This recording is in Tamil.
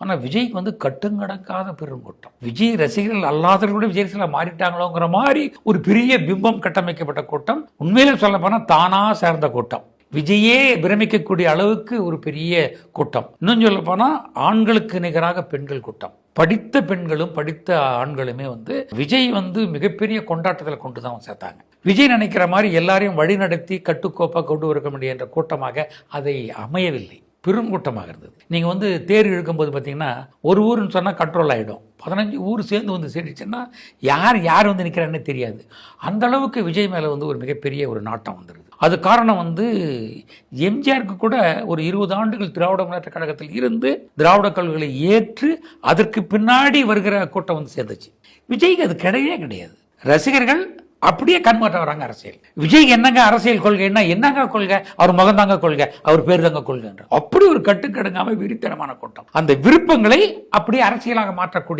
ஆனால் விஜய்க்கு வந்து கட்டுங்கடக்காத பெருங்கூட்டம். விஜய் ரசிகர்கள் அல்லாதவர்கள் கூட விஜய் ரசிகர்களாக மாறிட்டாங்களோங்கிற மாதிரி ஒரு பெரிய பிம்பம் கட்டமைக்கப்பட்ட கூட்டம். உண்மையில சொல்ல போனால் தானாக சேர்ந்த கூட்டம். விஜயே பிரமிக்கக்கூடிய அளவுக்கு ஒரு பெரிய கூட்டம். இன்னும் சொல்ல போனால் ஆண்களுக்கு நிகராக பெண்கள் கூட்டம். படித்த பெண்களும் படித்த ஆண்களுமே வந்து விஜய் வந்து மிகப்பெரிய கொண்டாட்டத்தில் கொண்டு தான் சேர்த்தாங்க. விஜய் நினைக்கிற மாதிரி எல்லாரையும் வழிநடத்தி கட்டுக்கோப்பாக கொண்டு வர முடியுன்ற கூட்டமாக அதை அமையவில்லை. பெரும் கூட்டமாக இருந்தது. நீங்கள் வந்து தேர் இழுக்கும்போது பார்த்தீங்கன்னா ஒரு ஊருன்னு சொன்னால் கண்ட்ரோல் ஆகிடும் பதினஞ்சு ஊர் சேர்ந்து வந்து சேரிச்சுன்னா யார் யார் வந்து நிற்கிறான்னு தெரியாது. அந்த அளவுக்கு விஜய் மேலே வந்து ஒரு மிகப்பெரிய ஒரு நாட்டம் வந்துடுது அது காரணம் வந்து எம்ஜிஆருக்கு கூட ஒரு இருபது ஆண்டுகள் திராவிட முன்னேற்ற கழகத்தில் இருந்து திராவிட கல்விகளை ஏற்று அதற்கு பின்னாடி வருகிற கூட்டம் வந்து சேர்ந்துச்சு. விஜய்க்கு அது கிடையவே கிடையாது. ரசிகர்கள் அப்படியே கன்வெர்ட் ஆகிறாங்க அரசியல். விஜய் என்னங்க அரசியல் கொள்கைன்னா என்னங்க கொள்கை? அவர் முகந்தாங்க கொள்கை அவர் பேர் தாங்க கொள்கைன்ற அப்படி ஒரு கட்டுக்கடுங்காம விரித்தனமான கூட்டம். அந்த விருப்பங்களை அப்படியே அரசியலாக மாற்றக்கூடிய